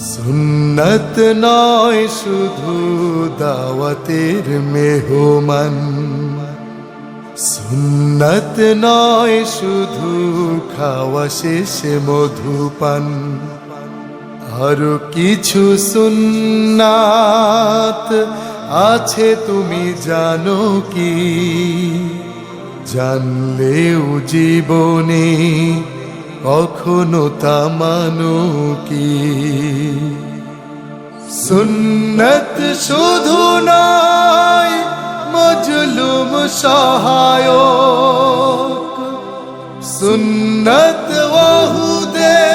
সুন্নত নয়, শুধু দাওয়াতের মেহমান। সুন্নত নয়, শুধু খাওয়া শেষে মধুপান। আরও কিছু সুন্নাত আছে, তুমি জানো কি? জানলেও জীবনে কখনো তা মানো কি? সুন্নত শুধু নয়, মজলুম সহায়ক। সুন্নত ওহুদে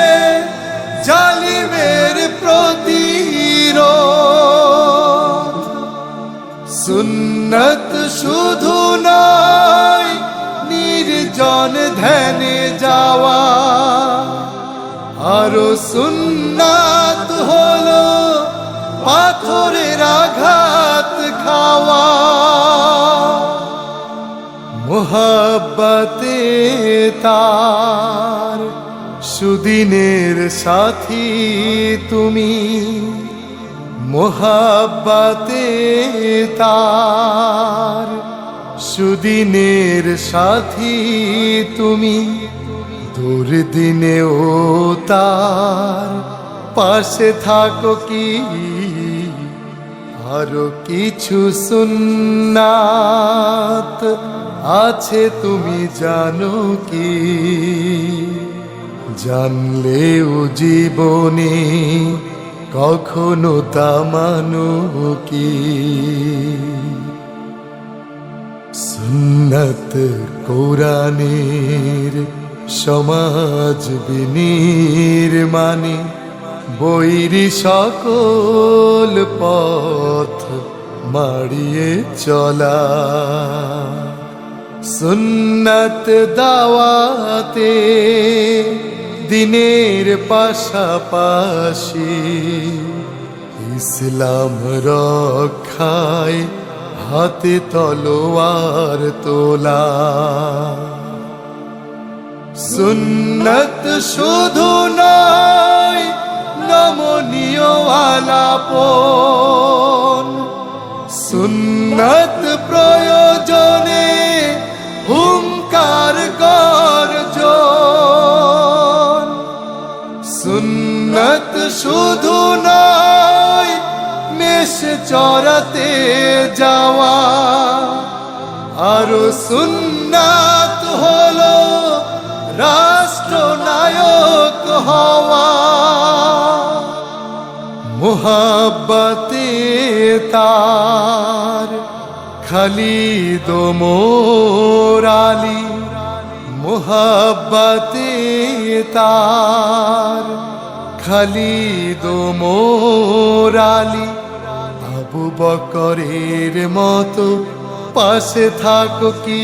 জালিমের প্রতিরোধ। সুন্নত শুধু নয়, নির্জন ধ্যানে যাওয়া। আরও সুন্নাত হলো পাথরের আঘাত খাওয়া। মোহাব্বতে তার সুদিনের সাথী তুমি। মোহাব্বতে তার সুদিনের সাথী তুমি। দুর্দিনেও তার পাশে থাকো কি? আরও কিছু সুন্নাত আছে তুমি জানো কি? জানলেও জীবনে কখনো তা মানো কি? সুন্নত কোরআনের সমাজ বিনির্মাণে বৈরি সকল পথ মাড়িয়ে চলা। সুন্নত দাওয়াতে দিনের পাশাপাশি ইসলাম রক্ষায় হাতে তলোয়ার তোলা। সুন্নত শুধু নয়, নমনীয় আলাপন। সুন্নত প্রয়োজনে হুঙ্কার গর্জন। সুন্নত শুধু নয়, মেষ চড়াতে যাওয়া। আরও সুন্নাত হওয়া, মোহাব্বতে তার, খালিদ মোরালি মোহাব্বতে তার, খালিদ মোরালি আবু বকরের মতো পাশে থাকো কি?